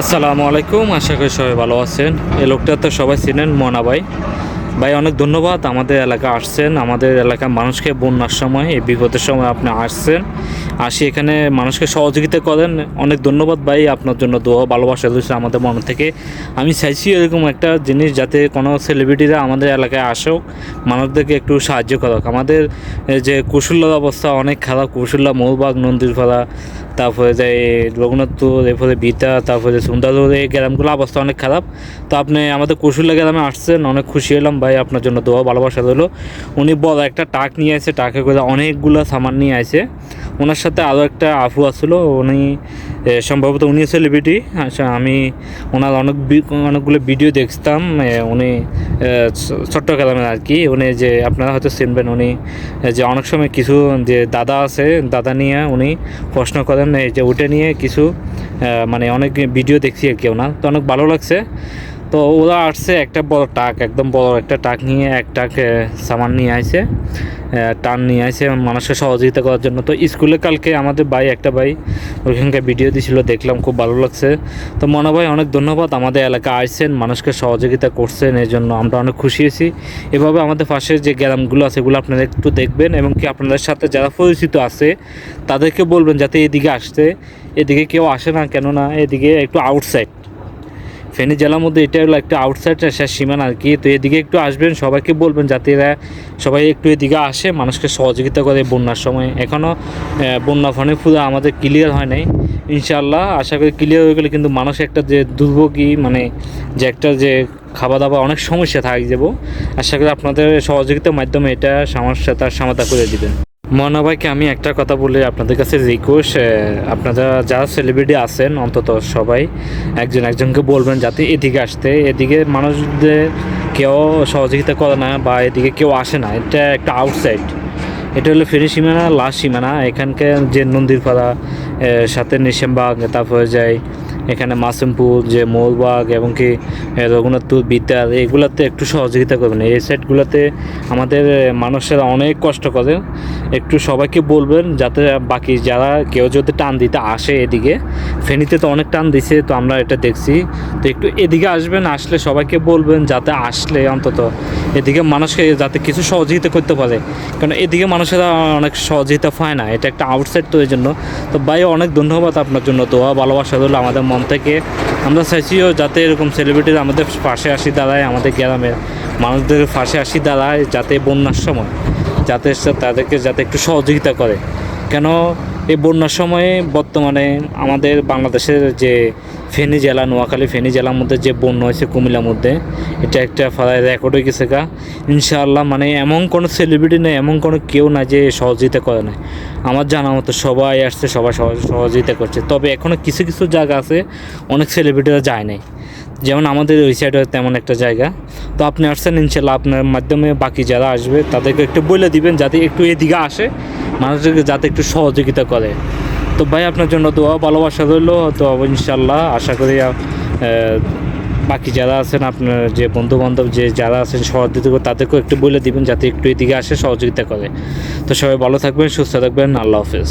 আসসালামু আলাইকুম, আশা করি সবাই ভালো আছেন। এই লোকটা তো সবাই চিনেন, মনা ভাই। ভাই, অনেক ধন্যবাদ, আমাদের এলাকা আসছেন। আমাদের এলাকার মানুষকে বন্যার সময়, এই বিপদের সময় আপনি আসছেন। আসি এখানে মানুষকে সহযোগিতা করেন। অনেক ধন্যবাদ ভাই, আপনার জন্য দোয়া, ভালোবাসা দিচ্ছে আমাদের মন থেকে। আমি চাইছি এরকম একটা জিনিস যাতে কোনো সেলিব্রিটিরা আমাদের এলাকায় আসুক, মানুষদেরকে একটু সাহায্য করুক। আমাদের যে কুশুল্লার অবস্থা, অনেক খারাপ। কুশুল্লা মৌবাগ নন্দীরপাড়া তারপরে যে রঘুনাথপুর, এরপরে বিতা তারপরে সুন্দরপুর এই গ্রামগুলো অবস্থা অনেক খারাপ। তো আপনি আমাদের কুশুল্লা গ্রামে আসছেন, অনেক খুশি হলাম। ভাই, আপনার জন্য দোয়া, ভালোবাসা রইল। উনি বড় একটা টাক নিয়ে আসে, টাকে করে অনেকগুলো সামান নিয়ে আসে। ওনার সাথে আরও একটা আফু আসলো। উনি সম্ভবত উনি সেলিব্রিটি আচ্ছা আমি ওনার অনেক অনেকগুলো ভিডিও দেখতাম উনি এ, চ- চট্টগ্রামের আর কি। উনি যে আপনারা হয়তো চিনবেন উনি যে অনেক সময় কিছু যে দাদা আছে দাদা নিয়ে উনি প্রশ্ন করেন এই যে ওটা নিয়ে কিছু মানে অনেক ভিডিও দেখছি আর কি ওনার। তো অনেক ভালো লাগছে। তো ওরা আসছে একটা বড় টাক একদম বড় একটা টাক নিয়ে এক টাক সামান নিয়ে আসে। টান নিয়ে আসে মানুষকে সহযোগিতা করার জন্য। তো স্কুলে কালকে আমাদের ভাই, একটা ভাই ওইখানকার ভিডিও দিয়েছিল দেখলাম, খুব ভালো লাগছে। তো মনে ভাই, অনেক ধন্যবাদ, আমাদের এলাকা আসছেন মানুষকে সহযোগিতা করছেন, এই জন্য আমরা অনেক খুশি হয়েছি। এভাবে আমাদের পাশে যে গ্রামগুলো আছে, এগুলো আপনারা একটু দেখবেন, এবং কি আপনাদের সাথে যারা পরিচিত আছে, তাদেরকে বলবেন, যাতে এদিকে আসতে, এদিকে কেউ আসে না, কেননা এদিকে একটু আউটসাইড ফেনী জেলার মধ্যে এটা হলো একটা আউটসাইড শেষ সীমানা আর কি। তো এদিকে একটু আসবেন, সবাইকে বলবেন যাতে এরা সবাই একটু এদিকে আসে, মানুষকে সহযোগিতা করে বন্যার সময়। এখনও বন্যা ফোনে পুরো আমাদের ক্লিয়ার হয় নাই। ইনশাআল্লাহ, আশা করি ক্লিয়ার হয়ে গেলে কিন্তু মানুষ একটা যে দুর্ভোগী মানে যে একটা যে খাওয়া দাওয়া অনেক সমস্যা থাকে যাব। আশা করি আপনাদের সহযোগিতার মাধ্যমে এটা সমস্যা তার সমাধান করে দিবেন। মনে ভাইকে আমি একটা কথা বলি আপনাদের কাছে রিকোয়েস্ট আপনারা যারা সেলিব্রিটি আছেন, অন্তত সবাই একজন একজনকে বলবেন যাতে এদিকে আসতে, এদিকে মানুষদের কেউ সহযোগিতা করে না বা এদিকে কেউ আসে না। এটা একটা আউটসাইড এটা হলো ফেরি সীমানা লাস্ট সীমানা। এখানকার যে নন্দীরপাড়া সাথে নিশামবাগ তারপরে যায় এখানে মাসুমপুর, যে মৌলবাগ এবং কি রঘুনাথপুর বিদ্যার এগুলাতে একটু সহযোগিতা করবেন। এই সাইডগুলোতে আমাদের মানুষেরা অনেক কষ্ট করে। একটু সবাইকে বলবেন যাতে বাকি যারা কেউ যদি টান দিতে আসে এদিকে, ফেনীতে তো অনেক টান দিছে, তো আমরা এটা দেখছি। তো একটু এদিকে আসবেন, আসলে সবাইকে বলবেন যাতে আসলে অন্তত এদিকে মানুষকে যাতে কিছু সহযোগিতা করতে পারে। কারণ এদিকে মানুষেরা অনেক সহযোগিতা পায় না, এটা একটা আউটসাইড তো এই জন্য। তো ভাই অনেক ধন্যবাদ আপনার জন্য, দোয়া, ভালোবাসা রইল আমাদের মন থেকে। আমরা চাইছিও যাতে এরকম সেলিব্রিটিরা আমাদের পাশে আসি দাঁড়ায়, আমাদের গ্রামের মানুষদের পাশে আসি দাঁড়ায়, যাতে বন্যার সময় যাতে তাদেরকে যাতে একটু সহযোগিতা করে। কেন এই বন্যার সময়ে বর্তমানে আমাদের বাংলাদেশের যে ফেনী জেলা, নোয়াখালী, ফেনী জেলার মধ্যে যে বন্যা হয়েছে কুমিল্লার মধ্যে, এটা একটা প্রায় রেকর্ড হয়ে গেছে গা। ইনশাআল্লাহ মানে এমন কোনো সেলিব্রিটি নেই, এমন কোনো কেউ না যে সহযোগিতা করে না আমার জানা মতো সবাই আসছে, সবাই সহ- সহযোগিতা করছে। তবে এখনও কিছু কিছু জায়গা আছে, অনেক সেলিব্রিটিরা যায় নাই। যেমন আমাদের ওই সাইডে তেমন একটা জায়গা। তো আপনি আসছেন ইনশাল্লাহ আপনার মাধ্যমে বাকি যারা আসবে, তাদেরকে একটু বলে দিবেন, যাতে একটু এদিকে আসে। মানুষদেরকে যাতে একটু সহযোগিতা করে। তো ভাই, আপনার জন্য দোয়া, ভালোবাসা রইল। তো ইনশাল্লাহ আশা করি বাকি যারা আছেন, আপনার যে বন্ধু বান্ধব যে যারা আছেন, সহযোগিতা করে তাদেরকেও একটু বলে দিবেন, যাতে একটু এদিকে আসে, সহযোগিতা করে। তো সবাই ভালো থাকবেন, সুস্থ থাকবেন। আল্লাহ হাফেজ।